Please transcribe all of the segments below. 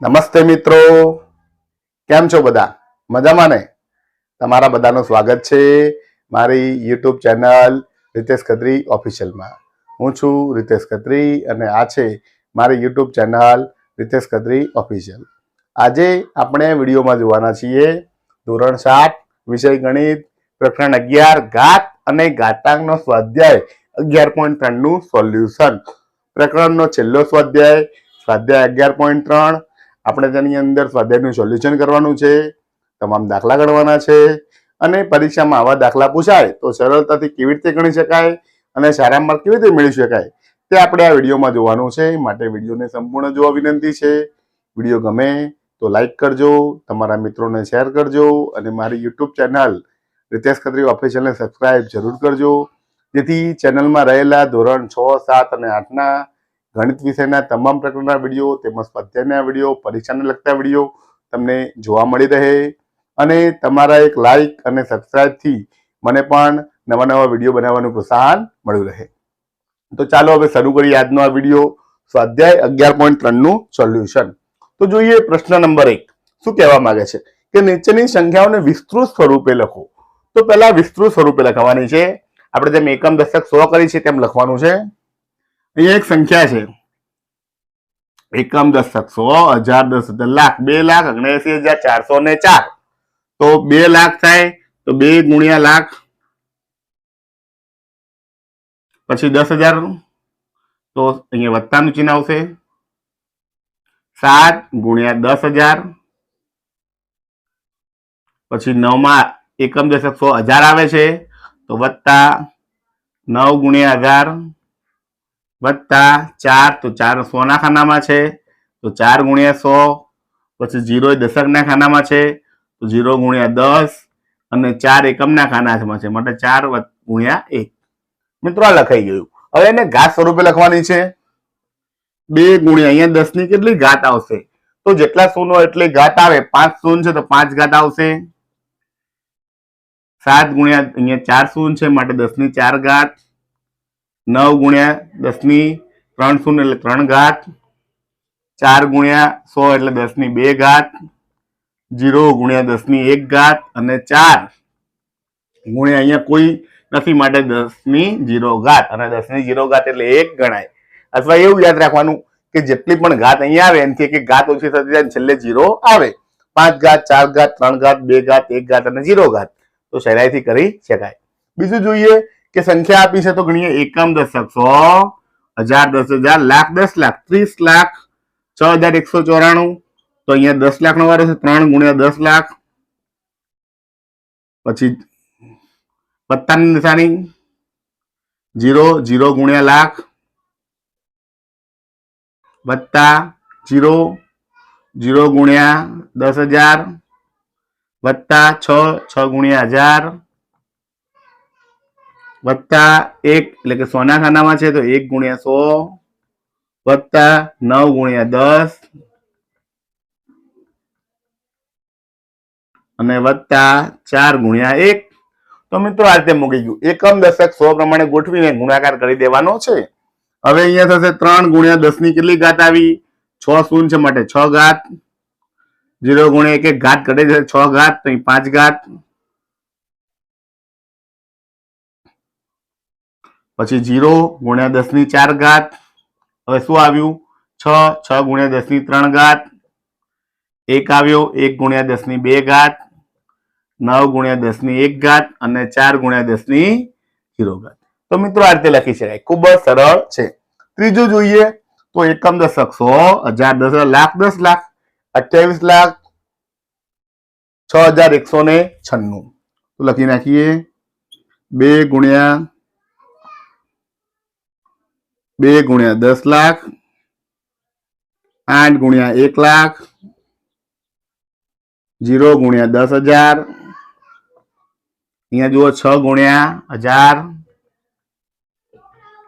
નમસ્તે મિત્રો. કેમ છો બધા? મજામાં ને? તમારા બધાનું સ્વાગત છે મારી યુટ્યુબ ચેનલ રિતેશ ખત્રી ઓફિશિયલમાં. હું છું રિતેશ ખત્રી અને આ છે મારી YouTube channel Ritesh Khatri official. આજે આપણે વિડીયોમાં જોવાના છીએ ધોરણ સાત, વિષય ગણિત, પ્રકરણ અગિયાર, ઘાત અને ઘાતાંકનો સ્વાધ્યાય, અગિયાર પોઈન્ટ ત્રણનું સોલ્યુશન. પ્રકરણનો છેલ્લો સ્વાધ્યાય સ્વાધ્યાય અગિયાર પોઈન્ટ ત્રણ આપણે તેની અંદર સ્વાધ્યાયનું સોલ્યુશન કરવાનું છે, તમામ દાખલા ગણવાના છે અને પરીક્ષામાં આવા દાખલા પૂછાય તો સરળતાથી કેવી રીતે ગણી શકાય અને સારા માર્ક કેવી રીતે મેળવી શકાય તે આપણે આ વિડીયોમાં જોવાનું છે. માટે વિડીયોને સંપૂર્ણ જોવા વિનંતી છે. વીડિયો ગમે તો લાઈક કરજો, તમારા મિત્રોને શેર કરજો અને મારી યુટ્યુબ ચેનલ રિતેશ ખત્રી ઓફિશિયલને સબસ્ક્રાઇબ જરૂર કરજો. જેથી ચેનલમાં રહેલા ધોરણ છ, સાત અને આઠના ગણિત વિષયના તમામ પ્રકારના વીડિયો તેમજ સ્વાધ્યાયના વીડિયો, પરીક્ષાને લગતા વીડિયો તમને જોવા મળી રહે અને તમારા એક લાઇક અને સબસ્ક્રાઇબથી મને પણ નવા નવા વીડિયો બનાવવાનું પ્રોત્સાહન મળ્યું રહે. તો ચાલો હવે શરૂ કરીએ આજનો આ વીડિયો. સ્વાધ્યાય અગિયાર પોઈન્ટ ત્રણનું સોલ્યુશન. તો જોઈએ પ્રશ્ન નંબર એક. શું કહેવા માંગે છે? કે નીચેની સંખ્યાઓને વિસ્તૃત સ્વરૂપે લખો. તો પહેલા વિસ્તૃત સ્વરૂપે લખવાની છે. આપણે જેમ એકમ દશક સો કરી છે, તેમ લખવાનું છે. અહીંયા એક સંખ્યા છે. એકમ દશક સો, હજાર દસ હજાર લાખ, બે લાખ ઓગણસી હજાર ચારસો ને ચાર. તો બે લાખ થાય, તો બે ગુણ્યા લાખ. પછી દસ હજાર તો અહીંયા વત્તાનું ચિહ્ન આવશે. સાત ગુણ્યા દસ હજાર. પછી નવમાં એકમ દશક સો હજાર આવે છે. તો વત્તા નવ ગુણ્યા હજાર વત્તા ચાર, તો ચાર સોના ખાનામાં છે. તો ચાર ગુણ્યા સો, પછી જીરો એ દશકના ખાનામાં છે. તો જીરો ગુણ્યા દસ અને ચાર એકમના ખાનામાં છે. માટે ચાર ગુણ્યા એક. મિત્રો આ લખાઈ ગયું. હવે એને ઘાત સ્વરૂપે લખવાની છે. બે ગુણ્યા અહીંયા દસની કેટલી ઘાત આવશે? તો જેટલા સોનો એટલી ઘાત આવે. પાંચ શૂન છે તો પાંચ ઘાત આવશે. સાત ગુણ્યા અહીંયા ચાર શૂન છે. માટે દસની ચાર ઘાત. નવ ગુણ્યા દસની ત્રણ શૂન્ય એટલે ત્રણ ઘાત. ચાર ગુણ્યા સો એટલે દસની બે ઘાત. જીરો ગુણ્યા દસની એક ઘાત અને ચાર ગુણ્યા અહીંયા કોઈ નથી માટે દસની જીરો ઘાત અને દસની જીરો ઘાત એટલે એક ગણાય. અથવા એવું યાદ રાખવાનું કે જેટલી પણ ઘાત અહીંયા આવે, એનાથી એક ઘાત ઓછી થતી જાય છેલ્લે જીરો આવે. પાંચ ઘાત, ચાર ઘાત, ત્રણ ઘાત, બે ઘાત, એક ઘાત અને જીરો ઘાત. તો સહેલાઈથી કરી શકાય. બીજું જોઈએ કે સંખ્યા આપી છે તો ગણીએ એકમ દશક. સો હજાર, દસ હજાર, લાખ, દસ લાખ, ત્રીસ લાખ, છ હજાર, એકસો ચોરાણું. તો અહીંયા દસ લાખ નો વારો છે, ત્રણ ગુણ્યા દસ લાખ. પછી પત્તાની નિશાની. જીરો જીરો ગુણ્યા લાખ. વત્તા જીરો જીરો ગુણ્યા દસ હજાર. વત્તા છ છ ગુણ્યા હજાર. વત્તા એક, એટલે કે સોના ખાનામાં છે તો એક ગુણ્યા સો, વત્તા નવ ગુણ્યા દસ, અને વત્તા ચાર ગુણ્યા એક. તો મિત્રો આ રીતે મૂકી ગયું. એકમ દશક સો પ્રમાણે ગોઠવીને ગુણાકાર કરી દેવાનો છે. હવે અહીંયા થશે ત્રણ ગુણ્યા દસની કેટલી ઘાત આવી? છ શૂન્ય છે માટે છ ઘાત. જીરો ગુણ્યા એક એક ઘાત ઘટે છે, છ ઘાત પાંચ ઘાત. પછી જીરો ગુણ્યા દસની ચાર ઘાત. હવે શું આવ્યું? છ છ ગુણ્યા દસની ત્રણ ઘાત. એક આવ્યો, એક ગુણ્યા દસની બે ઘાત. નવ ગુણ્યા દસની એક ઘાત અને ચાર ગુણ્યા દસની જીરો ઘાત. તો મિત્રો આ રીતે લખી શકાય. ખૂબ જ સરળ છે. ત્રીજું જોઈએ તો એકમ દશક સો હજાર દસ લાખ દસ લાખ, અઠ્યાવીસ લાખ, છ હજાર એકસો ને છન્નું. લખી નાખીએ. બે ગુણ્યા બે ગુણ્યા દસ લાખ, આઠ ગુણ્યા એક લાખ, જીરો ગુણ્યા દસ હજાર, અહીંયા જુઓ છ ગુણ્યા હજાર,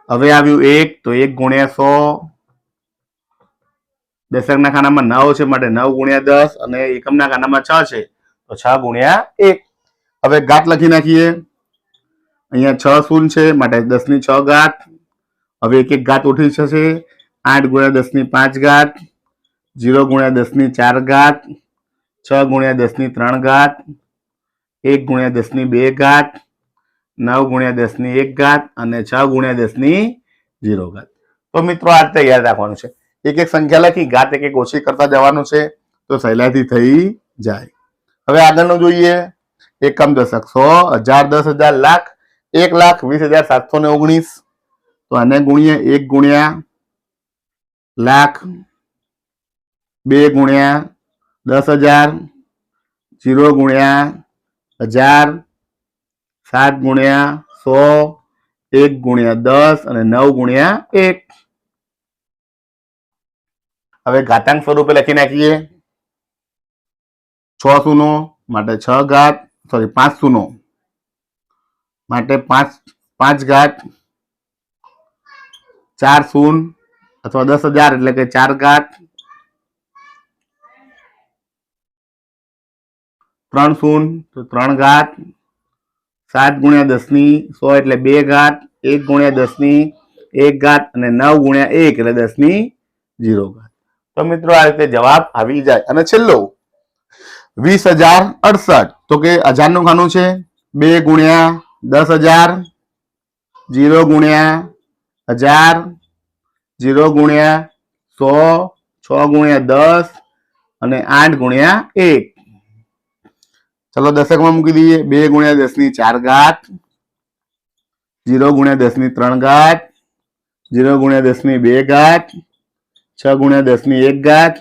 હવે આવ્યું એક, તો એક ગુણ્યા સો, દશકના ખાનામાં નવ છે, માટે નવ ગુણ્યા દસ અને એકમના ખાનામાં છ છે, તો છ ગુણ્યા એક. હવે ઘાત લખી નાખીએ. અહીંયા છ શૂન્ય છે, માટે દસની છ ઘાત હવે એક એક ઘાત ઉઠી જશે. આઠ ગુણ્યા દસની પાંચ ઘાત, જીરો ગુણ્યા દસની ચાર ઘાત, છ ગુણ્યા દસની ત્રણ ઘાત, એક ગુણ્યા દસની બે ઘાત, નવ ગુણ્યા દસની એક ઘાત અને છ ગુણ્યા દસની જીરો ઘાત. તો મિત્રો આ રીતે યાદ રાખવાનું છે. એક એક સંખ્યા લખી ઘાત એક એક ઓછી કરતા જવાનું છે તો સહેલાઈથી થઈ જાય. હવે આગળનું જોઈએ. એકમ દશક સો, હજાર દસ હજાર લાખ, એક લાખ વીસ હજાર સાતસો ને ઓગણીસ. તો આને ગુણ્યા એક ગુણ્યા લાખ, બે ગુણ્યા દસ હજાર, જીરો ગુણ્યા હજાર, સાત ગુણ્યા સો, એક ગુણ્યા દસ અને નવ ગુણ્યા એક. હવે ઘાતાંક સ્વરૂપે લખી નાખીએ. છ સુનો માટે છ ઘાત સોરી પાંચ સૂનો માટે પાંચ પાંચ ઘાત ચાર શૂન અથવા દસ હજાર એટલે કે ચાર ઘાત ત્રણ શૂન તો ત્રણ ઘાત સાત ગુણ્યા દસની સો એટલે બે ઘાત, એક ગુણ્યા દસની એક ઘાત અને નવ ગુણ્યા એક એટલે દસની જીરો ઘાત. તો મિત્રો આ રીતે જવાબ આવી જાય. અને છેલ્લો, વીસ હજાર અડસઠ. તો કે હજારનું ખાનું છે? બે ગુણ્યા દસ હજાર જીરો ગુણ્યા હજાર, જીરો ગુણ્યા સો, છ ગુણ્યા દસ અને આઠ ગુણ્યા એક. ચલો દશકમાં મૂકી દઈએ. બે ગુણ્યા દસની ચાર ઘાત, જીરો ગુણ્યા દસની ત્રણ ઘાત, જીરો ગુણ્યા દસની બે ઘાત, છ ગુણ્યા દસની એક ઘાત,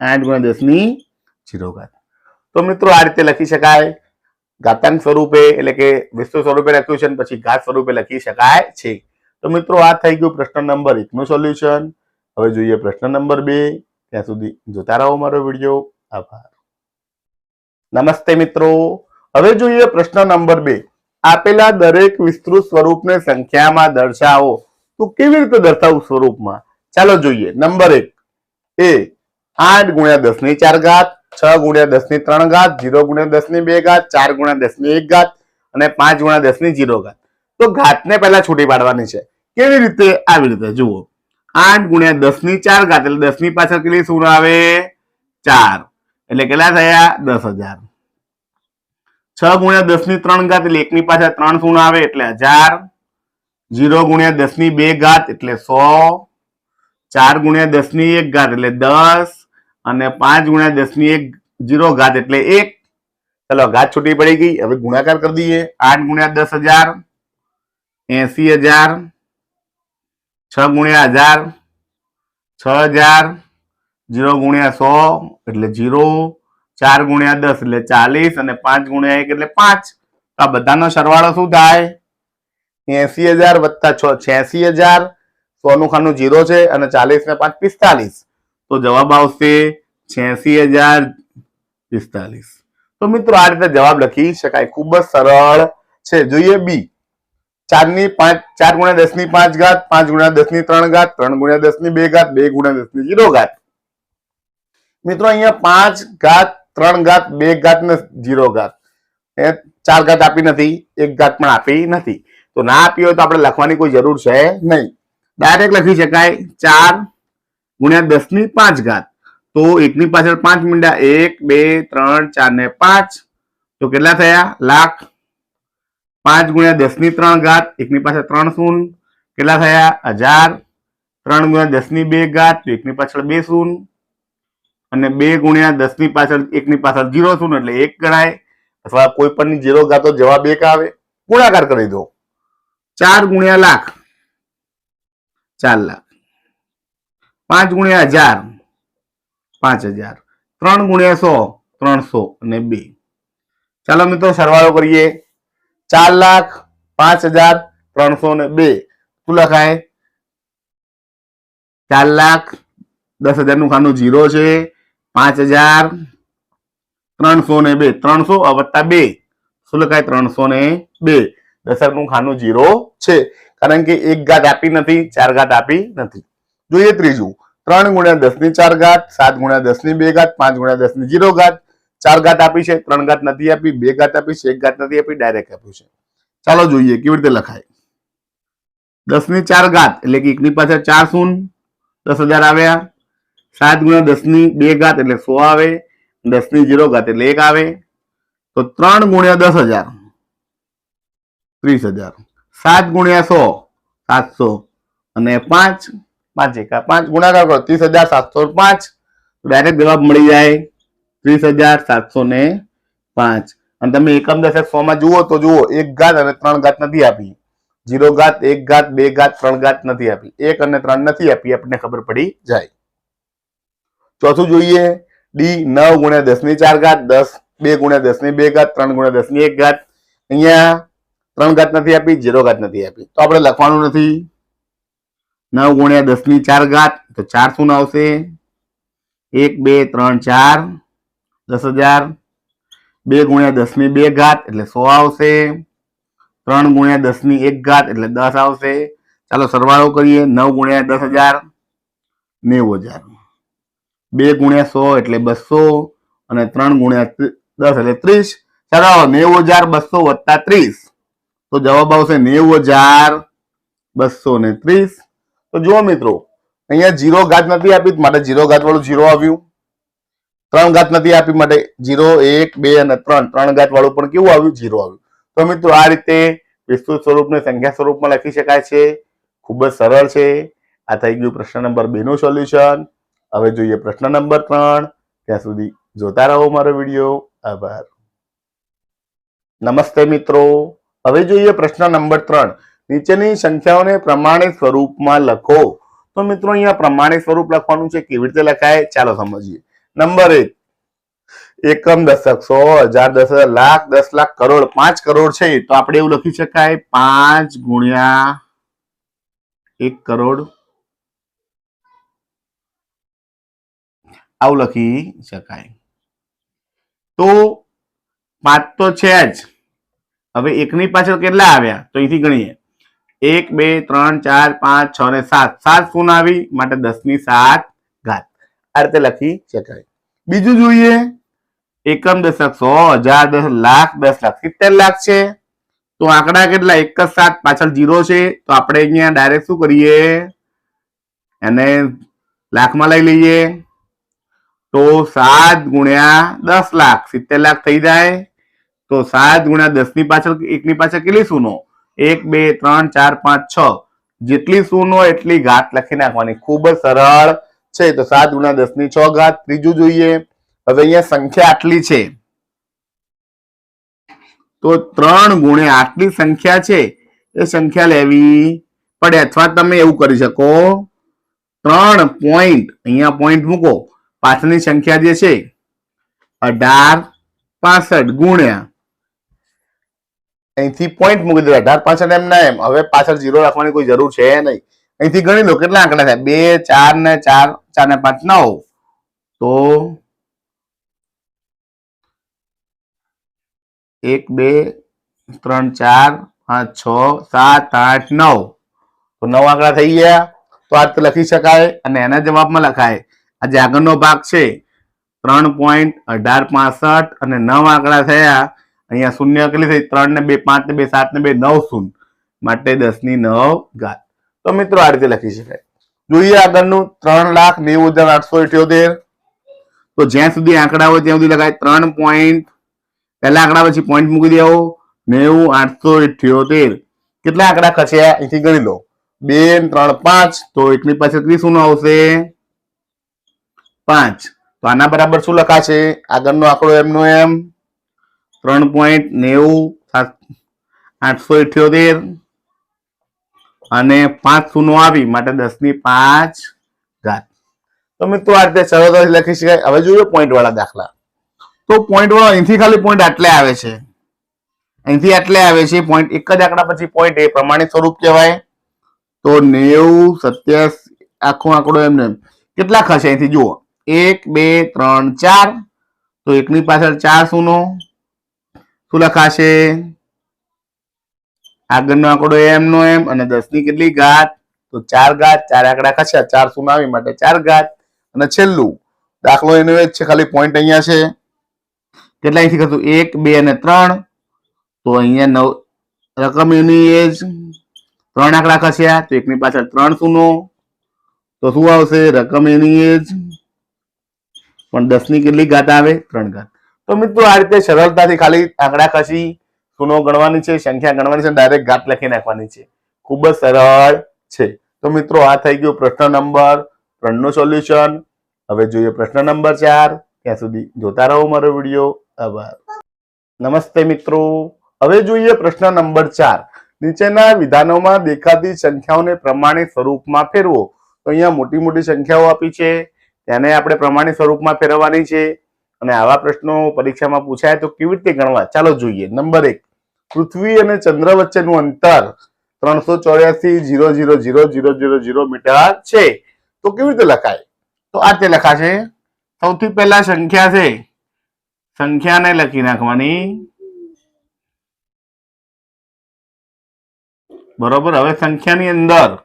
આઠ ગુણ્યા દસની જીરો ઘાત. તો મિત્રો આ રીતે લખી શકાય. ઘાતાંક સ્વરૂપે એટલે કે વિસ્તૃત સ્વરૂપે લખ્યું છે પછી ઘાત સ્વરૂપે લખી શકાય છે. તો મિત્રો, આ થઈ ગયું પ્રશ્ન નંબર એક નું સોલ્યુશન હવે જોઈએ પ્રશ્ન નંબર બે. ત્યાં સુધી જોતા રહો મારો વીડિયો. આભાર. નમસ્તે મિત્રો. હવે જોઈએ પ્રશ્ન નંબર બે. આપેલા દરેક વિસ્તૃત સ્વરૂપને સંખ્યામાં દર્શાવો. તો કેવી રીતે દર્શાવવું સ્વરૂપમાં? ચાલો જોઈએ. નંબર એક. એ આઠ ગુણ્યા દસની ચાર ઘાત, છ ગુણ્યા દસની ત્રણ ઘાત, જીરો ગુણ્યા દસની બે ઘાત, ચાર ગુણ્યા દસની એક ઘાત અને પાંચ ગુણ્યા દસની જીરો ઘાત. તો ઘાતને પહેલા છૂટી પાડવાની છે. કેવી રીતે આવી રીતે? જુઓ. આઠ ગુણ્યા દસની ચાર ઘાત એટલે દસની પાછળ કેટલી શૂન્ય આવે? ચાર. એટલે કેટલા થયા? દસ હજાર. છ ગુણ્યા દસની ત્રણ ઘાત એટલે એકની પાછળ ત્રણ શૂન્ય આવે એટલે હજાર. જીરો ગુણ્યા દસની બે ઘાત એટલે સો. ચાર ગુણ્યા દસની એક ઘાત એટલે દસ. અને પાંચ ગુણ્યા દસની એક જીરો ઘાત એટલે એક. ચલો, ઘાત છૂટી પડી ગઈ. હવે ગુણાકાર કરી દઈએ. આઠ ગુણ્યા દસ હજાર. એસી હજાર. છ ગુણ્યા હજાર, છ હજાર, જીરો ગુણ્યા સો, એટલે જીરો, ચાર ગુણ્યા દસ, એટલે ચાલીસ, અને પાંચ ગુણ્યા એક, એટલે પાંચ. આ બધાનો સરવાળો શું થાય? એસી હજાર વત્તા છ, છ્યાસી હજાર સો નું ખાનું જીરો છે, અને ચાલીસ ને પાંચ, પિસ્તાલીસ. તો જવાબ આવશે છ્યાસી હજાર, પિસ્તાલીસ. તો મિત્રો આ રીતે જવાબ લખી શકાય. ખૂબ જ સરળ છે. જોઈએ બી. ચારની પાંચ, ચાર ગુણ્યા દસની પાંચ ઘાત, પાંચ ગુણ્યા દસની ત્રણ ઘાત, ત્રણ ગુણ્યા દસની બે ઘાત, બે ગુણ્યા દસની જીરો ઘાત. મિત્રો, અહીંયા પાંચ ઘાત, ત્રણ ઘાત, બે ઘાત ને જીરો ઘાત. એ ચાર ઘાત આપી નથી, એક ઘાત પણ આપી નથી. તો ના આપી હોય તો આપણે લખવાની કોઈ જરૂર છે નહીં. ડાયરેક્ટ લખી શકાય, ચાર ગુણ્યા દસની પાંચ ઘાત. તો એકની પાછળ પાંચ મીંડા એક, બે, ત્રણ ચાર ને પાંચ. તો કેટલા થયા? લાખ પાંચ ગુણ્યા દસની ત્રણ ઘાત, એકની પાછળ ત્રણ શૂન, કેટલા થયા? હજાર. ત્રણ ગુણ્યા દસની બે ઘાત, તો એકની પાછળ બે શૂન. અને બે ગુણ્યા દસની પાછળ, એકની પાછળ જીરો શૂન, એટલે એક ગણાય. અથવા કોઈ પણ જીરો ઘાતો જવાબ એક આવે. ગુણાકાર કરી દો. ચાર ગુણ્યા લાખ. ચાર લાખ. પાંચ ગુણ્યા હજાર. પાંચ હજાર. ત્રણ ગુણ્યા સો, ત્રણસો અને બે. ચાલો મિત્રો, સરવાળો કરીએ. ચાર લાખ પાંચ હજાર ત્રણસો ને બે. શું લખાય? ચાર લાખ દસ હજારનું ખાનું જીરો છે. પાંચ હજાર ત્રણસો ને બે. ત્રણસો વત્તા બે. શું લખાય? ત્રણસો ને બે. દશકનું ખાનું જીરો છે. કારણ કે એક ઘાત આપી નથી, ચાર ઘાત આપી નથી. જોઈએ ત્રીજું. ત્રણ ગુણ્યા દસની ચાર ઘાત, સાત ગુણ્યા દસની બે ઘાત, પાંચ ગુણ્યા દસની જીરો ઘાત ચાર ઘાત આપી છે, ત્રણ ઘાત નથી આપી, બે ઘાત આપી છે, એક ઘાત નથી આપી ડાયરેક્ટ આપ્યું છે. ચાલો જોઈએ, કેવી રીતે લખાય? દસની ચાર ઘાત, એટલે કે એકની પાછળ ચાર શૂન, દસ હજાર આવ્યા. સાત ગુણ્યા દસની બે ઘાત, એટલે સો આવે. દસની જીરો ઘાત, એટલે એક આવે. તો ત્રણ ગુણ્યા દસ હજાર, ત્રીસ હજાર. સાત ગુણ્યા સો, સાતસો. અને પાંચ પાંચ એકા, પાંચ ગુણાકાર કરો, ત્રીસ હજાર સાતસો પાંચ. ડાયરેક્ટ જવાબ મળી જાય. ત્રીસ હજાર સાતસો ને પાંચ. અને તમે એકમ દશક સો માં જુઓ તો જુઓ, એક ઘાત અને ત્રણ ઘાત નથી આપી. જીરો ઘાત, એક ઘાત, બે ઘાત, ત્રણ ઘાત નથી આપી. એક અને ત્રણ નથી આપી, આપણને ખબર પડી જાય. ચોથું જોઈએ, ડી નવ ગુણ્યા દસની ચાર ઘાત, દસ બે ગુણ્યા દસની બે ઘાત, ત્રણ ગુણ્યા દસની એક ઘાત. અહીંયા ત્રણ ઘાત નથી આપી જીરો ઘાત નથી આપી. તો આપણે લખવાનું નથી. નવ ગુણ્યા દસની ચાર ઘાત, તો ચાર શું આવશે? એક, બે, ત્રણ, ચાર. દસ હજાર. બે ગુણ્યા દસની બે ઘાત, એટલે સો આવશે. ત્રણ ગુણ્યા દસની એક ઘાત, એટલે દસ આવશે. ચાલો સરવાળો કરીએ, નવ ગુણ્યા દસ હજાર, નેવું હજાર. બે ગુણ્યા સો એટલે બસો, અને ત્રણ ગુણ્યા દસ એટલે ત્રીસ. ચાલો નેવું હજાર બસો વત્તા ત્રીસ. તો જવાબ આવશે નેવું હજાર બસો ને ત્રીસ. તો જુઓ મિત્રો, અહીંયા જીરો ઘાત નથી આપી, માટે જીરો ઘાત વાળું જીરો આવ્યું. ત્રણ ઘાત નથી આપી માટે જીરો, એક, બે અને ત્રણ. ત્રણ ઘાત વાળું પણ કેવું આવ્યું? જીરો આવ્યું. તો મિત્રો, આ રીતે વિસ્તૃત સ્વરૂપને સંખ્યા સ્વરૂપમાં લખી શકાય છે. ખૂબ જ સરળ છે. આ થઈ ગયું પ્રશ્ન નંબર બે નું સોલ્યુશન. હવે જોઈએ પ્રશ્ન નંબર ત્રણ. ત્યાં સુધી જોતા રહો મારો વીડિયો. આભાર. નમસ્તે મિત્રો. હવે જોઈએ પ્રશ્ન નંબર ત્રણ. નીચેની સંખ્યાઓને પ્રમાણિત સ્વરૂપમાં લખો. તો મિત્રો, અહીંયા પ્રમાણિત સ્વરૂપ લખવાનું છે. કેવી રીતે લખાય? ચાલો સમજીએ. નંબર એક. એકમ દશક સો હજાર દસ હજાર, લાખ દસ લાખ કરોડ, પાંચ કરોડ છે તો આપણે એવું લખી શકાય, પાંચ ગુણ્યા એક કરોડ. આવું લખી શકાય. તો પાંચ તો છે જ. હવે એકની પાછળ કેટલા આવ્યા? તો અહીંથી ગણીએ. એક, બે, ત્રણ, ચાર, પાંચ, છ ને સાત. સાત ફોન આવી, માટે દસની સાત. આ રીતે લખી શકાય. બીજું જોઈએ. એકમ દશક સો હજાર દસ લાખ દસ લાખ સિત્તેર લાખ છે. તો આંકડા કેટલા? એક જ સાત, પાછળ જીરો છે. તો આપણે અહીંયા ડાયરેક્ટ શું કરીએ? એને લાખમાં લઈ લઈએ. તો સાત ગુણ્યા દસ લાખ સિત્તેર લાખ થઈ જાય. તો સાત ગુણ્યા દસની પાછળ, એકની પાછળ કેટલી શૂનો? એક, બે, ત્રણ, ચાર, પાંચ, છ. જેટલી શૂનો એટલી ઘાત લખી નાખવાની. ખૂબ જ સરળ છે તો સાત ગુણ્યા દસની છ ઘાત. ત્રીજું જોઈએ. હવે અહીંયા સંખ્યા આટલી છે. તો ત્રણ ગુણ્યા આટલી સંખ્યા છે. એ સંખ્યા લેવી પડે અથવા તમે એવું કરી શકો. ત્રણ પોઈન્ટ, અહીંયા પોઈન્ટ મૂકો. પાછળની સંખ્યા જે છે, અઢાર પાસઠ ગુણ્યા. અહીંથી પોઈન્ટ મૂકી દો અઢાર પાસઠ એમ ના એમ. હવે પાછળ જીરો રાખવાની કોઈ જરૂર છે નહીં. અહીંથી ગણી લો, કેટલા આંકડા થાય? બે, ચાર ને ચાર ચાર ને પાંચ, નવ. તો એક, બે, ત્રણ, ચાર, પાંચ, છ, સાત, આઠ, નવ. તો નવ આંકડા થઈ ગયા. તો આ લખી શકાય અને એના જવાબમાં લખાય આ જે આગળનો ભાગ છે. ત્રણ પોઈન્ટ અઢાર પાસઠ અને નવ આંકડા થયા. અહીંયા શૂન્ય કેટલી થઈ? ત્રણ ને બે, પાંચ ને બે, સાત ને બે, નવ શૂન્ય. માટે દસની નવ ઘાત તો મિત્રો આ રીતે લખી શકાય. જોઈએ આગળનું, ત્રણ લાખ નેવું હજાર આઠસો ઇઠ્યોતેર તો જ્યાં સુધી આંકડા હોય ત્યાં સુધી લખાય ત્રણ પોઈન્ટ પહેલા આંકડા પછી પોઈન્ટ મૂકી દેવો. નેવું આઠસો ઇઠ્યોતેર કેટલા આંકડા ખસ્યા અહીંથી ગણી લો. બે ત્રણ પાંચ, તો એકની પાસે ત્રીસું આવશે પાંચ. તો આના બરાબર શું લખાશે? આગળનો આંકડો એમનો એમ. ત્રણ પોઈન્ટ નેવું આઠસો ઇઠ્યોતેર અને પાંચ શૂનો આવી, માટે દસની પાંચ ઘાત. તો મિત્રો આ રીતે સરળતાથી લખી શકાય. હવે જોઈએ પોઈન્ટ વાળા દાખલા. તો પોઈન્ટ વાળા અહીંથી ખાલી પોઈન્ટ આટલે આવે છે. અહીંથી આટલે આવે છે. પોઈન્ટ એક જ આંકડા પછી પોઈન્ટ એ પ્રમાણિત સ્વરૂપ કહેવાય. તો નેવું, સત્યાસી, આખો આંકડો એમને એમ. કેટલા ખસે અહીંથી? જુઓ. એક, બે, ત્રણ, ચાર. તો એકની પાછળ ચાર શૂનો. શું લખાશે? આગળનો આંકડો એમ નો એમ અને દસની કેટલી ઘાત? તો ચાર ઘાત, ચાર આંકડા ખસ્યા, ચાર સુનાવી માટે ચાર ઘાત. અને છેલ્લું, દાખલો એનો એ જ છે, ખાલી પોઈન્ટ અહીંયા છે. કેટલા અહીંથી ખસું એક, બે અને ત્રણ. તો અહીંયા નવ, રકમ એની એ ત્રણ આંકડા ખસ્યા, તો એકની પાછળ ત્રણ શૂનો તો શું આવશે? રકમ એની એ જ. પણ દસની કેટલી ઘાત આવે? ત્રણ ઘાત. તો મિત્રો, આ રીતે સરળતાથી ખાલી આંકડા ખસી સુનો ગણવાની છે, સંખ્યા ગણવાની છે ડાયરેક્ટ ઘાત લખી નાખવાની છે. ખૂબ જ સરળ છે. તો મિત્રો, આ થઈ ગયો પ્રશ્ન નંબર ત્રણનું સોલ્યુશન હવે જોઈએ પ્રશ્ન નંબર ચાર. ત્યાં સુધી જોતા રહો મારો વીડિયો. આભાર. નમસ્તે મિત્રો. હવે જોઈએ પ્રશ્ન નંબર ચાર. નીચેના વિધાનોમાં દેખાતી સંખ્યાઓને પ્રમાણિત સ્વરૂપમાં ફેરવો. તો અહીંયા મોટી મોટી સંખ્યાઓ આપી છે. તેને આપણે પ્રમાણિત સ્વરૂપમાં ફેરવવાની છે. અને આવા પ્રશ્નો પરીક્ષામાં પૂછાય તો કેવી રીતે ગણવા? ચાલો જોઈએ. નંબર એક. પૃથ્વી અને ચંદ્ર વચ્ચેનું અંતર ત્રણસો ચોર્યાસી zero zero zero zero zero zero metre છે. તો કેવી રીતે લખાય? તો આ તે લખાશે. સૌથી પહેલા સંખ્યા છે. સંખ્યાને લખી નાખવાની. બરોબર? હવે સંખ્યાની અંદર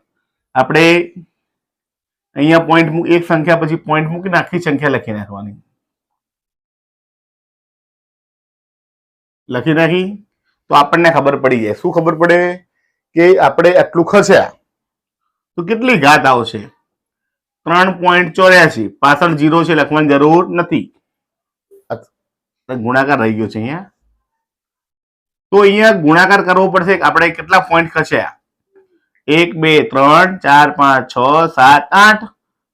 આપણે અહીંયા પોઈન્ટ એક સંખ્યા પછી પોઈન્ટ મૂકીને આખી સંખ્યા લખી નાખવાની. લખી નાખી? તો આપણને ખબર પડી જાય. શું ખબર પડે? કે આપણે આટલું ખસ્યા. તો કેટલી ઘાત આવશે? ત્રણ પોઈન્ટ ચોર્યાસી. પાછળ જીરો છે, લખવાની જરૂર નથી. ગુણાકાર રહી ગયો છે અહીંયા. તો અહીંયા ગુણાકાર કરવો પડશે આપણે કેટલા પોઈન્ટ ખસ્યા? એક, બે, ત્રણ, ચાર, પાંચ, છ, સાત, આઠ.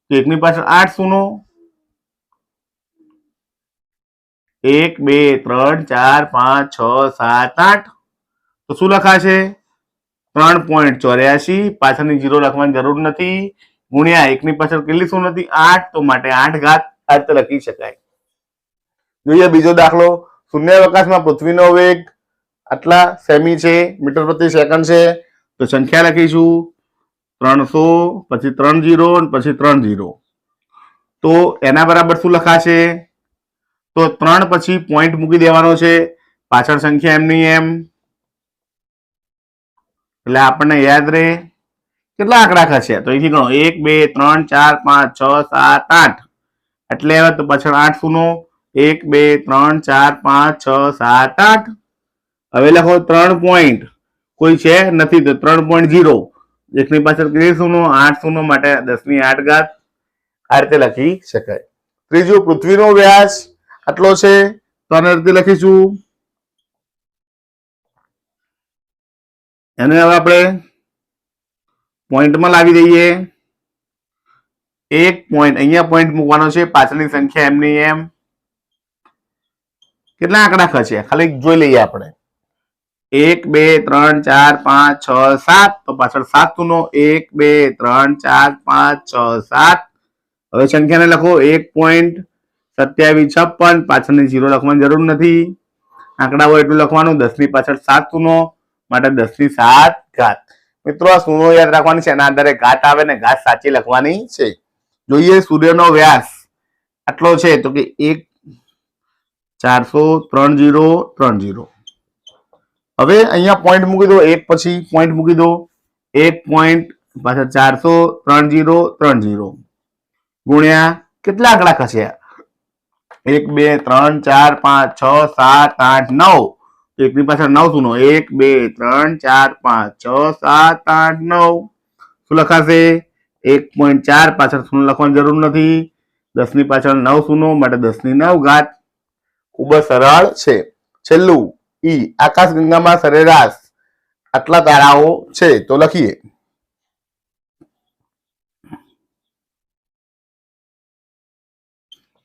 તો એકની પાછળ આઠ શૂનો. એક, બે, ત્રણ, ચાર, પાંચ, છ, સાત, આઠ. તો શું લખાશે? ત્રણ પોઈન્ટ ચોર્યાસી. પાછળની જીરો લખવાની જરૂર નથી. ગુણ્યા એકની પાછળ કેટલી શું નથી? આઠ. તો માટે આઠ ઘાત આ રીતે લખી શકાય. જોઈએ બીજો દાખલો. શૂન્યાવકાશમાં પૃથ્વીનો વેગ આટલા સેમી છે, મીટર પ્રતિ સેકન્ડ છે. તો સંખ્યા લખીશું. ત્રણસો, પછી ત્રણ જીરો પછી ત્રણ જીરો તો એના બરાબર શું લખાશે? તો ત્રણ પછી પોઈન્ટ મૂકી દેવાનો છે. પાછળ સંખ્યા એમની એમ એટલે આપણને યાદ રહે કેટલા આંકડા ખસે તો અહીંથી ગણો. એક, બે, ત્રણ, ચાર, પાંચ, છ, સાત, આઠ. એટલે તો પાછળ આઠ શૂનો એક, બે, ત્રણ, ચાર, પાંચ, છ, સાત, આઠ. હવે લખો ત્રણ પોઈન્ટ કોઈ છે? નથી તો ત્રણ પોઈન્ટ જીરો એકની પાછળ ત્રીસ શૂનો આઠ શૂનો માટે દસની આઠ ઘાત આ રીતે લખી શકાય. ત્રીજું પૃથ્વીનો વ્યાસ. આટલો છે, તો આને રીતે લખીશું. એને હવે આપણે પોઈન્ટમાં લાવી દઈએ. એક પોઈન્ટ, અહીંયા પોઈન્ટ મૂકવાનો છે, પાછળની સંખ્યા એમની એમ. કેટલા આંકડા ખસે ખાલી જોઈ લઈએ આપણે. એક, બે, ત્રણ, ચાર, પાંચ, છ, સાત. તો પાછળ સાત નો એક, બે, ત્રણ, ચાર, પાંચ, છ, સાત. હવે સંખ્યાને લખો, એક પોઈન્ટ સત્યાવીસ, છપ્પન, પાછળની જીરો લખવાની જરૂર નથી. આંકડા હોય એટલું લખવાનું દસની પાછળ સાત સુનો માટે દસની સાત ઘાત. મિત્રો સુનો યાદ રાખવાની છે, એના આધારે ઘાત આવે ને ઘાત સાચી લખવાની છે. જોઈએ સૂર્યનો વ્યાસ. આટલો છે, તો કે એક, ચારસો ત્રણ જીરો ત્રણ જીરો હવે અહીંયા પોઈન્ટ મૂકી દો, એક પછી પોઈન્ટ મૂકી દો. એક પોઈન્ટ પાછળ ચારસો ત્રણ જીરો ત્રણ જીરો ગુણ્યા કેટલા આંકડા ખસ્યા? એક, બે, ત્રણ, ચાર, પાંચ, છ, સાત, આઠ, નવ. એકની પાછળ નવ શૂનો એક, બે, ત્રણ, ચાર, પાંચ, છ, સાત, આઠ, નવ. શું લખાશે? એક પોઈન્ટ ચાર પાછળ શૂન્ય લખવાની જરૂર નથી. દસની પાછળ નવ શૂનો માટે દસની નવ ઘાત. ખૂબ જ સરળ છે. છેલ્લું ઈ આકાશ ગંગામાં સરેરાશ આટલા તારાઓ છે. તો લખીએ.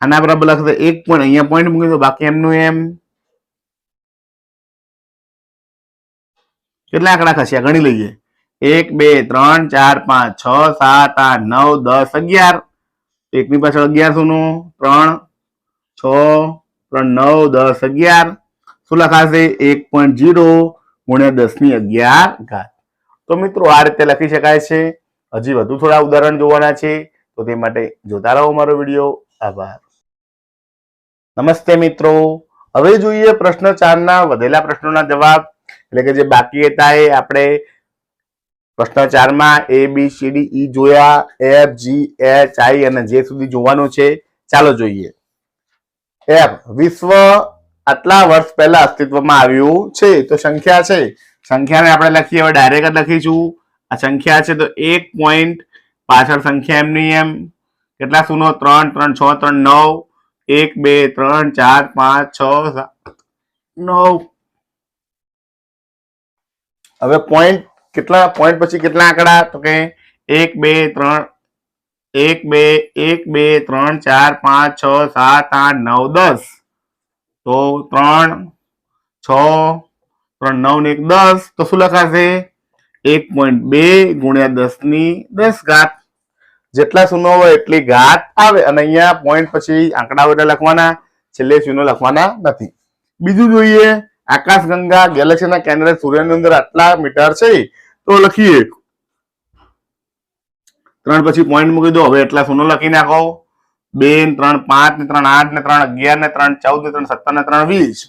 આના બરાબર લખશે એક પોઈન્ટ અહીંયા પોઈન્ટ મૂકી દો બાકી એમનું એમ કેટલા આંકડા ખસ્યા ગણી લઈએ. એક, બે, ત્રણ, ચાર, પાંચ, છ, સાત, આઠ, નવ, દસ, અગિયાર. એકની પાછળ અગિયારનું ત્રણ, છ, ત્રણ, નવ, દસ, અગિયાર. શું લખાશે? એક પોઈન્ટ જીરો ગુણ્યા દસની અગિયાર ઘાત. તો મિત્રો, આ રીતે લખી શકાય છે. હજી વધુ થોડા ઉદાહરણ જોવાના છે. તો તે માટે જોતા રહો મારો વીડિયો. આભાર. નમસ્તે મિત્રો. હવે જોઈએ પ્રશ્ન ચારના, વધેલા પ્રશ્નોના જવાબ. એટલે કે જે બાકી હતા એ આપણે પ્રશ્ન ચારમાં એ બી સી ડી ઈ જોયા એફ જી એચ આઈ અને જે સુધી જોવાનું છે. ચાલો જોઈએ. એફ વિશ્વ આટલા વર્ષ પહેલા અસ્તિત્વમાં આવ્યું છે. તો સંખ્યા છે. સંખ્યાને આપણે લખીએ. હવે ડાયરેક્ટ લખીશું. આ સંખ્યા છે તો એક પોઈન્ટ પાછળ સંખ્યા એમની એમ. કેટલા? શૂનો ત્રણ ત્રણ, છ, ત્રણ, નવ. એક બે ત્રણ ચાર પાંચ છ સાત નવ હવે પોઈન્ટ કેટલા પોઈન્ટ પછી કેટલા આંકડા તો કે એક બે ત્રણ એક બે એક બે ત્રણ ચાર પાંચ છ સાત આઠ નવ દસ તો ત્રણ છ ત્રણ નવ ને એક દસ તો શું લખાશે એક પોઈન્ટ બે ગુણ્યા દસની દસ ઘાત જેટલા શૂનો હોય એટલી ઘાત આવે અને અહીંયા પોઈન્ટ પછી આંકડા બધા લખવાના, છેલ્લે શૂનો લખવાના નથી. બીજું જોઈએ, આકાશગંગા ગેલેક્સીના કેન્દ્ર સૂર્યની અંદર આટલા મીટર છે તો લખીએ ત્રણ પછી પોઈન્ટ મૂકી દો, હવે એટલા શૂનો લખી નાખો. બે ત્રણ પાંચ ને ત્રણ આઠ ને ત્રણ અગિયાર ને ત્રણ ચૌદ ને ત્રણ સત્તર ને ત્રણ વીસ.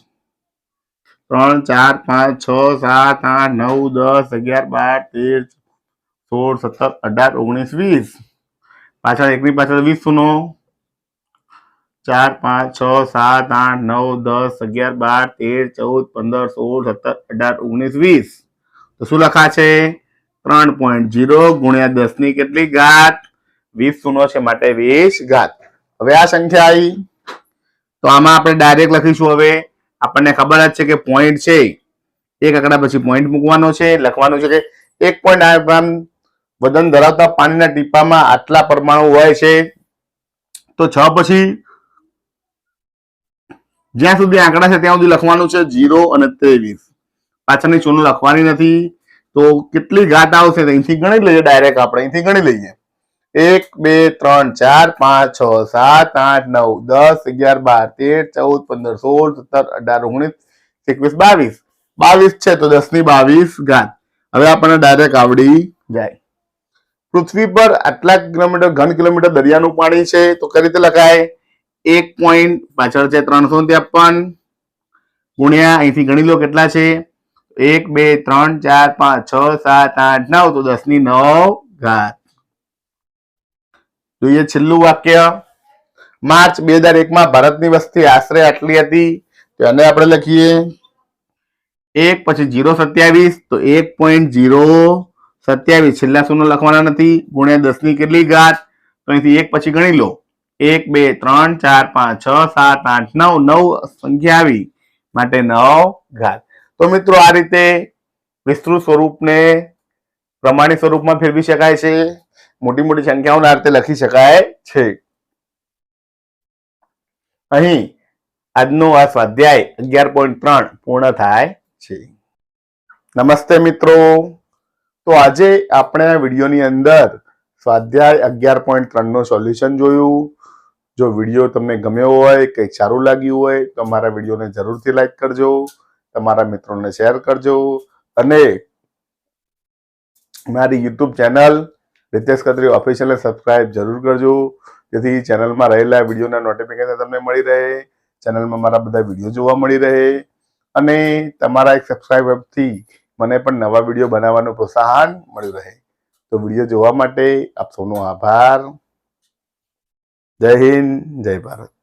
ત્રણ, ચાર, પાંચ, છ, સાત, આઠ, નવ, દસ, અગિયાર, બાર, તેર સોળ, સત્તર, અઢાર, ઓગણીસ, વીસ. પાછળ એકની પાછળ વીસ શૂનો ચાર, પાંચ, છ, સાત, આઠ, નવ, દસ, અગિયાર, બાર, તેર, ચૌદ, પંદર, સોળ, સત્તર, અઢાર, ઓગણીસ, વીસ. તો શું લખા છે? ત્રણ પોઈન્ટ જીરો ગુણ્યા દસની કેટલી ઘાત? વીસ શૂનો છે માટે વીસ ઘાત. હવે આ સંખ્યા આવી તો આમાં આપણે ડાયરેક્ટ લખીશું હવે. આપણને ખબર જ છે કે પોઈન્ટ છે. એક આંકડા પછી પોઈન્ટ મૂકવાનો છે. લખવાનું છે કે એક પોઈન્ટ વજન ધરાવતા પાણીના ટીપામાં આટલા પરમાણુ હોય છે. તો છ પછી જ્યાં સુધી આંકડા છે ત્યાં સુધી લખવાનું છે જીરો અને ત્રેવીસ. પાછળની ચૂનો લખવાની નથી. તો કેટલી ઘાટ આવશે અહીંથી ગણી લઈએ ડાયરેક્ટ આપણે, અહીંથી ગણી લઈએ. એક, બે, ત્રણ, ચાર, પાંચ, છ, સાત, આઠ, નવ, દસ, અગિયાર, બાર, તેર, ચૌદ, પંદર, સોળ, સત્તર, અઢાર, ઓગણીસ, એકવીસ, બાવીસ. બાવીસ છે તો દસની બાવીસ ઘાત. હવે આપણને ડાયરેક્ટ આવડી જાય. પૃથ્વી પર આટલા કિલોમીટર, ઘન કિલોમીટર દરિયાનું પાણી છે, તો કઈ રીતે લખાય? એક પોઈન્ટ પાછળ છે ત્રણસો ત્રેપન. ગુણ્યા, અહીંથી ગણી લો કેટલા છે? એક, બે, ત્રણ, ચાર, પાંચ, છ, સાત, આઠ, નવ, તો દસની નવ ઘાત. જોઈએ છેલ્લું વાક્ય. માર્ચ બે હજાર એકમાં ભારતની વસ્તી આશરે આટલી હતી. એને આપણે લખીએ. એક પછી જીરો સત્યાવીસ, તો એક પોઈન્ટ જીરો સત્યાવીસ, છેલ્લા શૂન્ય લખવાના નથી. ગુણ્યા દસની કેટલી ઘાત? તો અહીંથી એક પછી ગણી લો. એક, બે, ત્રણ, ચાર, પાંચ, છ, સાત, આઠ, નવ નવ સંખ્યા આવી માટે નવ ઘાત. તો મિત્રો આ રીતે વિસ્તૃત સ્વરૂપને પ્રમાણિત સ્વરૂપમાં ફેરવી શકાય છે. મોટી મોટી સંખ્યાઓના રીતે લખી શકાય છે. અહીં આજનો આ સ્વાધ્યાય અગિયાર પોઈન્ટ ત્રણ પૂર્ણ થાય છે. નમસ્તે મિત્રો. તો આજે આપણે આ વિડીયોની અંદર સ્વાધ્યાય અગિયાર પોઈન્ટ ત્રણનું સોલ્યુશન જોયું. જો વીડિયો તમને ગમ્યો હોય કંઈક સારું લાગ્યું હોય, તો અમારા વિડીયોને જરૂરથી લાઈક કરજો, તમારા મિત્રોને શેર કરજો. અને મારી યુટ્યુબ ચેનલ રિતેશ ખત્રી ઓફિશિયલને સબસ્ક્રાઇબ જરૂર કરજો, જેથી ચેનલમાં રહેલા વિડીયોના નોટિફિકેશન તમને મળી રહે, ચેનલમાં મારા બધા વીડિયો જોવા મળી રહે. અને તમારા એક સબસ્ક્રાઇબથી મને પણ નવા વીડિયો બનાવવાનું પ્રોત્સાહન મળ્યું રહે. તો વીડિયો જોવા માટે આપ સૌનો આભાર. જય હિન્દ, જય ભારત.